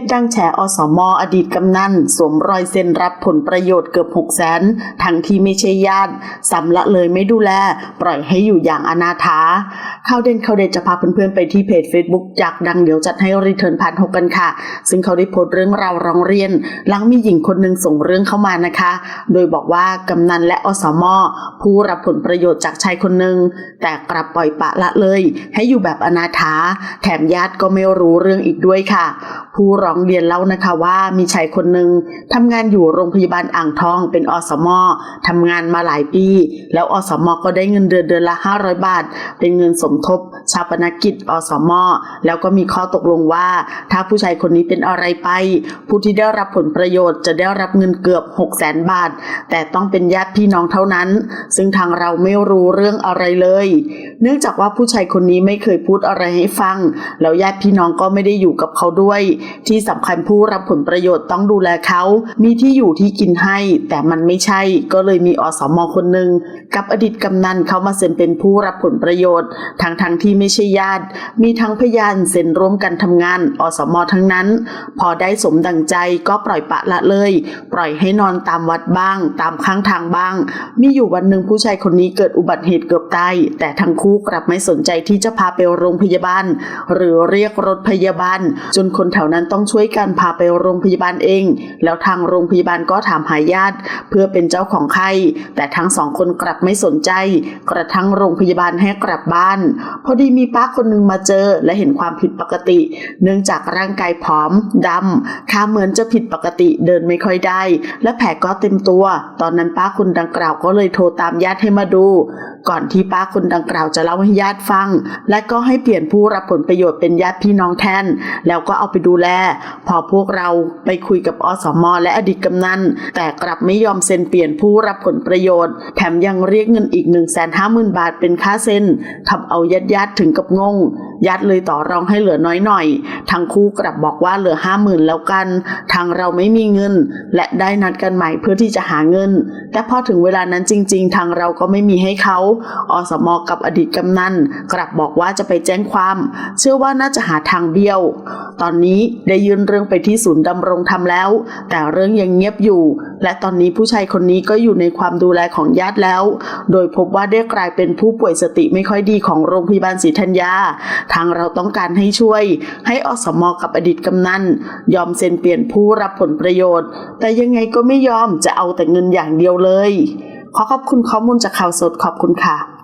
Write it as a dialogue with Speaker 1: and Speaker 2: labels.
Speaker 1: จดังแฉอสมอดีตกำนันสวมรอยเซ็นรับผลประโยชน์เกือบ6 0แสนทั้งที่ไม่ใช่ญาติสำละเลยไม่ดูแล ปล่อยให้อยู่อย่างอนาถาข่าวเด่นข่าวเด็ดจะพาเพื่อนๆไปที่เพจ Facebook จากดังเดี๋ยวจัดให้รีเทิร์นผ่านหกกันค่ะ ซึ่งเขาได้โพสต์เรื่องราวร้องเรียน หลังมีหญิงคนหนึ่งส่งเรื่องเข้ามานะคะ โดยบอกว่ากำนันและอสมอผู้รับผลประโยชน์จากชายคนหนึ่งแต่กลับปล่อยปะละเลย ให้อยู่แบบอนาถาแถมญาติก็ไม่รู้เรื่องอีกด้วยค่ะ ผู้ร้องเรียนเล่านะคะว่ามีชายคนหนึ่งทำงานอยู่โรงพยาบาลอ่างทองเป็นอสมอทำงานมาหลายปี แล้วอสมอก็ได้เงินเดือนเดือนละ 500 บาท เป็นเงินสมทบ ชาปนกิจอสมอแล้วก็มีข้อตกลงว่า ถ้าผู้ชายคนนี้เป็นอะไรไป ผู้ที่ได้รับผลประโยชน์จะได้รับเงินเกือบ 6 0แสนบาท แต่ต้องเป็นญาติพี่น้องเท่านั้น ซึ่งทางเราไม่รู้เรื่องอะไรเลย เนื่องจากว่าผู้ชายคนนี้ไม่เคยพูดอะไรให้ฟัง แล้วญาติพี่น้องก็ไม่ได้อยู่กับเขาด้วยที่สำคัญผู้รับผลประโยชน์ต้องดูแลเขา มีที่อยู่ที่กินให้ แต่มันไม่ใช่ ก็เลยมีอสมคนหนึ่งกับอดีตกำนันเขามาเซ็นเป็นผู้รับผลประโยชน์ ทั้งทั้งๆที่ไม่ใช่ญาติ มีทั้งพยานเซ็นร่วมกันทำงาน อสมทั้งนั้น พอได้สมดังใจก็ปล่อยปะละเลย ปล่อยให้นอนตามวัดบ้าง ตามข้างทางบ้าง มีอยู่วันหนึ่งผู้ชายคนนี้เกิดอุบัติเหตุเกือบตายแต่ทั้งคู่กลับไม่สนใจที่จะพาไปโรงพยาบาล หรือเรียกรถพยาบาล จนคนแถวนั้นต้องช่วยกันพาไปโรงพยาบาลเอง แล้วทางโรงพยาบาลก็ถามหาญาติ เพื่อเป็นเจ้าของไข้ แต่ทั้งสองคนกลับไม่สนใจ กระทั่งโรงพยาบาลให้กลับบ้าน พอดีมีป้าคนหนึ่งมาเจอและเห็นความผิดปกติ เนื่องจากร่างกายผอมดำขาเหมือนจะผิดปกติเดินไม่ค่อยได้ และแผลก็เต็มตัว ตอนนั้นป้าคนดังกล่าวก็เลยโทรตามญาติให้มาดู ก่อนที่ป้าคนดังกล่าวจะเล่าให้ญาติฟัง และก็ให้เปลี่ยนผู้รับผลประโยชน์เป็นญาติพี่น้องแทน แล้วก็เอาไปดูแล พอพวกเราไปคุยกับอสมและอดีตกำนัน แต่กลับไม่ยอมเซ็นเปลี่ยนผู้รับผลประโยชน์ แถมยังเรียกเงินอีก 1 5 0 0 0 0 บาทเป็นค่าเซ็นทำเอาญาติญาติๆถึงกับงง ญาติเลยต่อรองให้เหลือน้อยหน่อย ทั้งคู่กลับบอกว่าเหลือห้าหมื่นแล้วกัน ทางเราไม่มีเงิน และได้นัดกันใหม่เพื่อที่จะหาเงิน แต่พอถึงเวลานั้นจริง ๆ ทางเราก็ไม่มีให้เขา อสมอกับอดีตกำนันกลับบอกว่าจะไปแจ้งความ เชื่อว่าน่าจะหาทางเบี้ยว ตอนนี้ได้ยื่นเรื่องไปที่ศูนย์ดำรงธรรมแล้ว แต่เรื่องยังเงียบอยู่ และตอนนี้ผู้ชายคนนี้ก็อยู่ในความดูแลของญาติแล้ว โดยพบว่าได้กลายเป็นผู้ป่วยสติไม่ค่อยดีของโรงพยาบาลศรีธัญญา ทางเราต้องการให้ช่วย ให้อสมอกับอดีตกำนันยอมเซ็นเปลี่ยนผู้รับผลประโยชน์ แต่ยังไงก็ไม่ยอมจะเอาแต่เงินอย่างเดียวเลย ขอขอบคุณข้อมูลจากข่าวสดขอบคุณค่ะ